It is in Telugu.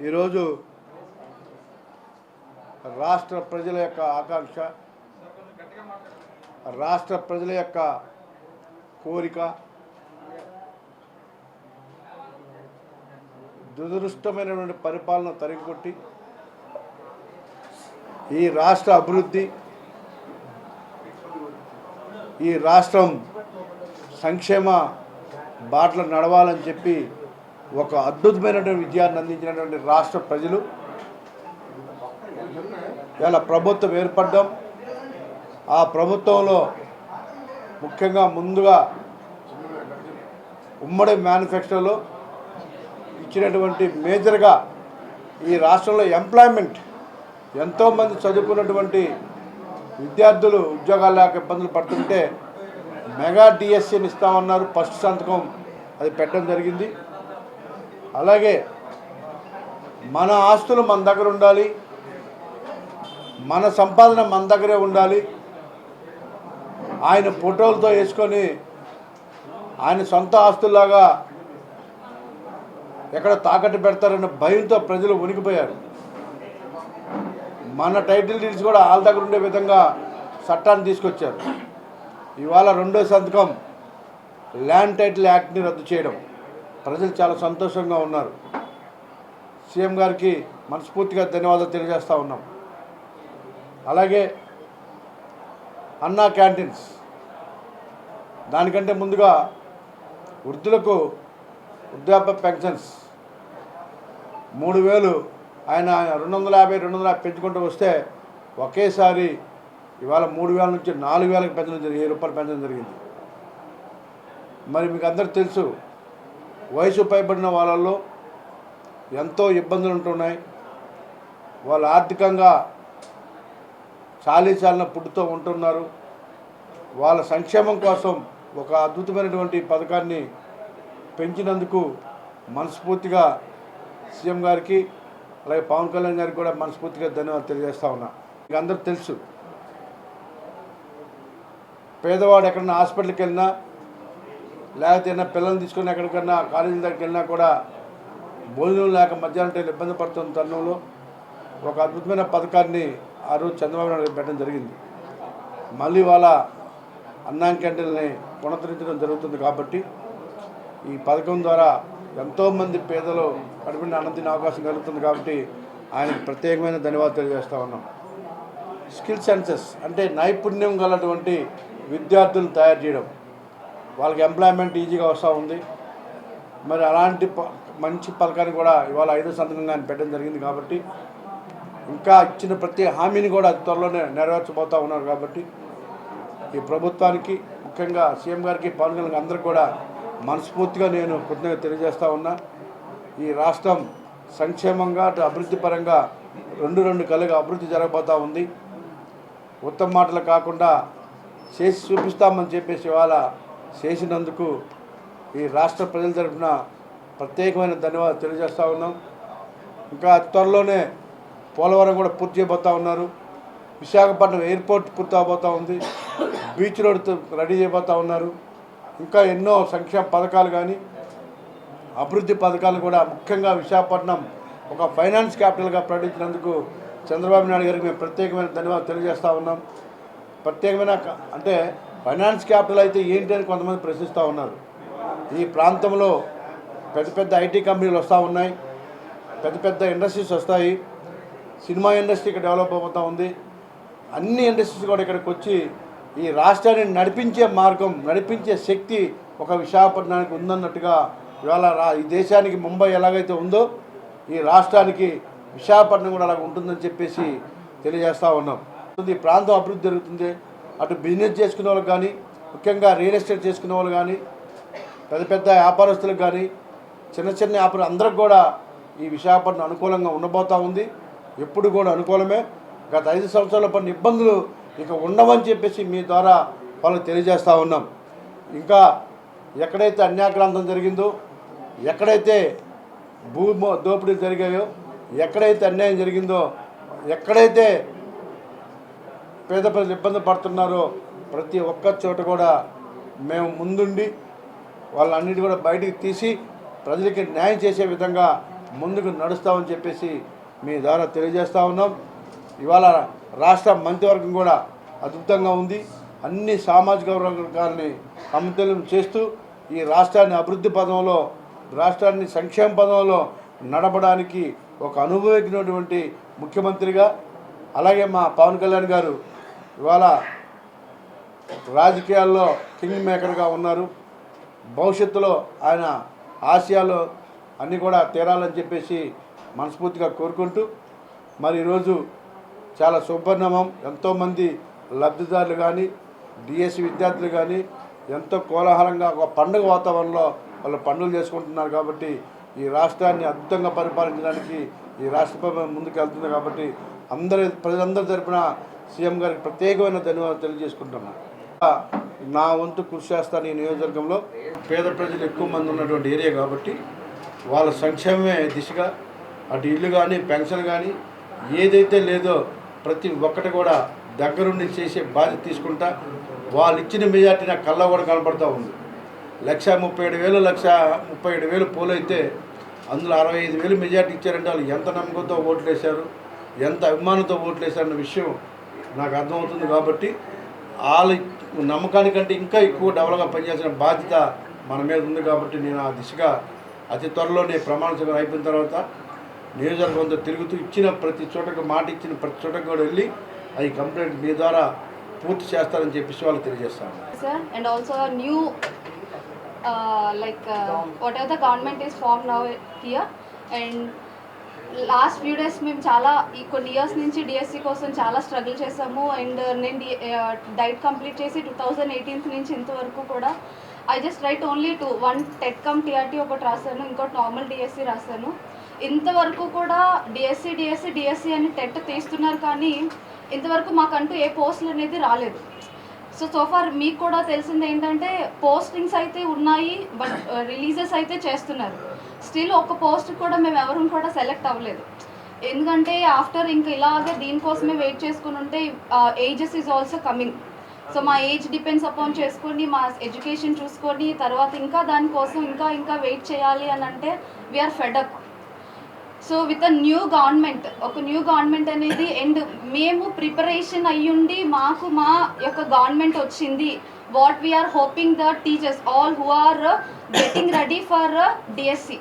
ఈరోజు రాష్ట్ర ప్రజల యొక్క ఆకాంక్ష రాష్ట్ర ప్రజల యొక్క కోరిక దురదృష్టమైనటువంటి పరిపాలన తరిగొట్టి ఈ రాష్ట్ర అభివృద్ధి ఈ రాష్ట్రం సంక్షేమ బాటలు నడవాలని చెప్పి ఒక అద్భుతమైనటువంటి విజయాన్ని అందించినటువంటి రాష్ట్ర ప్రజలు. ఇలా ప్రభుత్వం ఏర్పడడం ఆ ప్రభుత్వంలో ముఖ్యంగా ముందుగా ఉమ్మడి మేనిఫెస్టోలో ఇచ్చినటువంటి మేజర్గా ఈ రాష్ట్రంలో ఎంప్లాయ్మెంట్ ఎంతోమంది చదువుకున్నటువంటి విద్యార్థులు ఉద్యోగాలు లేక ఇబ్బందులు పడుతుంటే మెగా డిఎస్సీని ఇస్తామన్నారు. ఫస్ట్ సంతకం అది పెట్టడం జరిగింది. అలాగే మన ఆస్తులు మన దగ్గర ఉండాలి మన సంపాదన మన దగ్గరే ఉండాలి. ఆయన ఫోటోలతో వేసుకొని ఆయన సొంత ఆస్తుల్లాగా ఎక్కడ తాకట్టు పెడతారన్న భయంతో ప్రజలు ఉనికిపోయారు మన టైటిల్ డీడ్స్ కూడా వాళ్ళ దగ్గర ఉండే విధంగా చట్టాన్ని తీసుకొచ్చారు. ఇవాళ రెండో సంతకం ల్యాండ్ టైటిల్ యాక్ట్ని రద్దు చేయడం. ప్రజలు చాలా సంతోషంగా ఉన్నారు. సీఎం గారికి మనస్ఫూర్తిగా ధన్యవాదాలు తెలియజేస్తూ ఉన్నాం. అలాగే అన్నా క్యాంటీన్స్. దానికంటే ముందుగా వృద్ధులకు వృద్ధాప్య పెన్షన్స్. మూడు వేలు ఆయన రెండు వందల యాభై రెండు వందల యాభై పెంచుకుంటూ వస్తే ఒకేసారి ఇవాళ మూడు వేల నుంచి నాలుగు వేలకు పెంచడం జరిగింది వెయ్యి రూపాయలు పెంచడం జరిగింది. మరి మీకు అందరికి తెలుసు వయసు పైబడిన వాళ్ళల్లో ఎంతో ఇబ్బందులు ఉంటున్నాయి. వాళ్ళు ఆర్థికంగా చాలీ చాలిన పుట్టుతో ఉంటున్నారు. వాళ్ళ సంక్షేమం కోసం ఒక అద్భుతమైనటువంటి పథకాన్ని పెంచినందుకు మనస్ఫూర్తిగా సీఎం గారికి అలాగే పవన్ కళ్యాణ్ గారికి కూడా మనస్ఫూర్తిగా ధన్యవాదాలు తెలియజేస్తా ఉన్నా. మీకు అందరూ తెలుసు. పేదవాడు ఎక్కడన్నా హాస్పిటల్కి వెళ్ళినా లేకపోతే ఏదైనా పిల్లల్ని తీసుకొని ఎక్కడికన్నా కాలేజీ దగ్గరికి వెళ్ళినా కూడా భోజనం లేక మధ్యాహ్నం టైం ఇబ్బంది పడుతున్న తరుణంలో ఒక అద్భుతమైన పథకాన్ని ఆ రోజు చంద్రబాబు నాయుడు పెట్టడం జరిగింది. మళ్ళీ వాళ్ళ అన్నాం క్యాంటీన్ని పునరుద్ధరించడం జరుగుతుంది కాబట్టి ఈ పథకం ద్వారా ఎంతోమంది పేదలు కడుపుని అన్నం అవకాశం కలుగుతుంది కాబట్టి ఆయనకు ప్రత్యేకమైన ధన్యవాదాలు తెలియజేస్తూ ఉన్నాం. స్కిల్ సెన్సెస్ అంటే నైపుణ్యం గలటువంటి విద్యార్థులను తయారు చేయడం. వాళ్ళకి ఎంప్లాయ్మెంట్ ఈజీగా వస్తూ ఉంది. మరి అలాంటి ప- మంచి పథకాన్ని కూడా ఇవాళ ఐదో సంతకంగా ఆయన పెట్టడం జరిగింది కాబట్టి ఇంకా ఇచ్చిన ప్రతి హామీని కూడా అతి త్వరలోనే నెరవేర్చబోతూ ఉన్నారు కాబట్టి ఈ ప్రభుత్వానికి ముఖ్యంగా సీఎం గారికి పవన్ కళ్యాణ్ కూడా మనస్ఫూర్తిగా నేను కృతజ్ఞత తెలియజేస్తూ ఉన్నా. ఈ రాష్ట్రం సంక్షేమంగా అటు అభివృద్ధి పరంగా రెండు రెండు కలుగా అభివృద్ధి జరగబోతూ ఉంది. ఉత్తమ మాటలు కాకుండా చేసి చూపిస్తామని చెప్పేసి ఇవాళ చేసినందుకు ఈ రాష్ట్ర ప్రజల తరఫున ప్రత్యేకమైన ధన్యవాదాలు తెలియజేస్తూ ఉన్నాం. ఇంకా త్వరలోనే పోలవరం కూడా పూర్తి చేయబోతూ ఉన్నారు. విశాఖపట్నం ఎయిర్పోర్ట్ పూర్తి అవబోతూ ఉంది. బీచ్ రోడ్ రెడీ చేయబోతూ ఉన్నారు. ఇంకా ఎన్నో సంక్షేమ పథకాలు కానీ అభివృద్ధి పథకాలు కూడా ముఖ్యంగా విశాఖపట్నం ఒక ఫైనాన్స్ క్యాపిటల్గా ప్రకటించినందుకు చంద్రబాబు నాయుడు గారికి మేము ప్రత్యేకమైన ధన్యవాదాలు తెలియజేస్తూ ఉన్నాం. ప్రత్యేకమైన అంటే ఫైనాన్స్ క్యాపిటల్ అయితే ఏంటి అని కొంతమంది ప్రశ్నిస్తూ ఉన్నారు. ఈ ప్రాంతంలో పెద్ద పెద్ద ఐటీ కంపెనీలు వస్తూ ఉన్నాయి. పెద్ద పెద్ద ఇండస్ట్రీస్ వస్తాయి. సినిమా ఇండస్ట్రీ ఇక్కడ డెవలప్ అవుతూ ఉంది. అన్ని ఇండస్ట్రీస్ కూడా ఇక్కడికి వచ్చి ఈ రాష్ట్రాన్ని నడిపించే మార్గం నడిపించే శక్తి ఒక విశాఖపట్నానికి ఉందన్నట్టుగా ఇవాళ రా ఈ దేశానికి ముంబై ఎలాగైతే ఉందో ఈ రాష్ట్రానికి విశాఖపట్నం కూడా అలాగ ఉంటుందని చెప్పేసి తెలియజేస్తూ ఉన్నాం. ఈ ప్రాంతం అభివృద్ధి జరుగుతుంది. అటు బిజినెస్ చేసుకునే వాళ్ళకి కానీ ముఖ్యంగా రియల్ ఎస్టేట్ చేసుకునే వాళ్ళు కానీ పెద్ద పెద్ద వ్యాపారస్తులకు కానీ చిన్న చిన్న వ్యాపారం అందరికి కూడా ఈ విశాఖపట్నం అనుకూలంగా ఉండబోతూ ఉంది. ఎప్పుడు కూడా అనుకూలమే. గత ఐదు సంవత్సరాల పడిన ఇబ్బందులు ఇక ఉండవని చెప్పేసి మీ ద్వారా వాళ్ళకి తెలియజేస్తూ ఉన్నాం. ఇంకా ఎక్కడైతే అన్యాక్రాంతం జరిగిందో ఎక్కడైతే భూ దోపిడీలు జరిగాయో ఎక్కడైతే అన్యాయం జరిగిందో ఎక్కడైతే పేద ప్రజలు ఇబ్బంది పడుతున్నారో ప్రతి ఒక్క చోట కూడా మేము ముందుండి వాళ్ళన్నిటి కూడా బయటికి తీసి ప్రజలకి న్యాయం చేసే విధంగా ముందుకు నడుస్తామని చెప్పేసి మీ ద్వారా తెలియజేస్తూ ఉన్నాం. ఇవాళ రాష్ట్ర మంత్రివర్గం కూడా అద్భుతంగా ఉంది. అన్ని సామాజిక వర్గాలని సమతుల్యం చేస్తూ ఈ రాష్ట్రాన్ని అభివృద్ధి పదంలో రాష్ట్రాన్ని సంక్షేమ పదంలో నడపడానికి ఒక అనుభవజ్ఞటువంటి ముఖ్యమంత్రిగా అలాగే మా పవన్ కళ్యాణ్ గారు ఇవాళ రాజకీయాల్లో కింగ్ మేకర్గా ఉన్నారు. భవిష్యత్తులో ఆయన ఆసియాలో అన్నీ కూడా తీరాలని చెప్పేసి మనస్ఫూర్తిగా కోరుకుంటూ మరి ఈరోజు చాలా శుభర్ణమం ఎంతోమంది లబ్ధిదారులు కానీ డిఎస్సి విద్యార్థులు కానీ ఎంతో కోలాహలంగా ఒక పండుగ వాతావరణంలో వాళ్ళు పండుగలు చేసుకుంటున్నారు కాబట్టి ఈ రాష్ట్రాన్ని అద్భుతంగా పరిపాలించడానికి ఈ రాష్ట్ర ప్రభుత్వం ముందుకు వెళ్తుంది కాబట్టి అందరి ప్రజలందరి తరపున సీఎం గారికి ప్రత్యేకమైన ధన్యవాదాలు తెలియజేసుకుంటున్నాను నా వంతు కృషి చేస్తాను ఈ నియోజకవర్గంలో. పేద ప్రజలు ఎక్కువ మంది ఉన్నటువంటి ఏరియా కాబట్టి వాళ్ళ సంక్షేమమే దిశగా అటు ఇల్లు కానీ పెన్షన్ కానీ ఏదైతే లేదో ప్రతి ఒక్కటి కూడా దగ్గరుండి చేసే బాధ్యత తీసుకుంటా వాళ్ళు ఇచ్చిన మెజార్టీ నాకు కళ్ళ కూడా కనపడతా ఉంది. లక్ష ముప్పై ఏడు వేలు లక్ష ముప్పై ఏడు వేలు పోలు అయితే అందులో అరవై ఐదు వేలు మెజార్టీ ఇచ్చారంటే వాళ్ళు ఎంత నమ్మకంతో ఓట్లు వేశారు ఎంత అభిమానంతో ఓట్లు వేశారన్న విషయం నాకు అర్థమవుతుంది కాబట్టి వాళ్ళ నమ్మకానికంటే ఇంకా ఎక్కువ డెవలప్గా పనిచేసిన బాధ్యత మన మీద ఉంది కాబట్టి నేను ఆ దిశగా అతి త్వరలోనే ప్రమాణ సభ అయిపోయిన తర్వాత నియోజకవర్గంతో తిరుగుతూ ఇచ్చిన ప్రతి చోటకు మాట ఇచ్చిన ప్రతి చోటకు కూడా వెళ్ళి అది కంప్లైంట్ మీ ద్వారా పూర్తి చేస్తారని చెప్పేసి వాళ్ళు తెలియజేస్తాను. Sir and also a new uh, uh, and last few days మేము చాలా ఈ కొన్ని ఇయర్స్ నుంచి డిఎస్సి కోసం చాలా స్ట్రగుల్ చేసాము. అండ్ నేను డైట్ కంప్లీట్ చేసి టూ థౌజండ్ ఎయిటీన్త్ నుంచి ఇంతవరకు కూడా I just write only two one TET cum TRT ఒకటి రాశాను ఇంకోటి నార్మల్ డిఎస్సి రాశాను. ఇంతవరకు కూడా డిఎస్సి డిఎస్సి డిఎస్సి అని టెట్ తీస్తున్నారు కానీ ఇంతవరకు మాకంటూ ఏ పోస్టులు అనేది రాలేదు. సో సోఫార్ మీకు కూడా తెలిసింది ఏంటంటే పోస్టింగ్స్ అయితే ఉన్నాయి బట్ రిలీజెస్ అయితే చేస్తున్నారు. స్టిల్ ఒక పోస్ట్ కూడా మేము ఎవరు కూడా సెలెక్ట్ అవ్వలేదు. ఎందుకంటే ఆఫ్టర్ ఇంకా ఇలాగే దీనికోసమే వెయిట్ చేసుకుని ఉంటే ages is also coming so మా ఏజ్ డిపెండ్స్ అపాన్ చేసుకొని మా ఎడ్యుకేషన్ చూసుకొని తర్వాత ఇంకా దానికోసం ఇంకా ఇంకా వెయిట్ చేయాలి అని అంటే we're fed up so with a new government ఒక న్యూ గవర్నమెంట్ అనేది అండ్ మేము ప్రిపరేషన్ అయ్యుండి మాకు మా యొక్క గవర్నమెంట్ వచ్చింది. What we're hoping the teachers all who are getting ready for DSC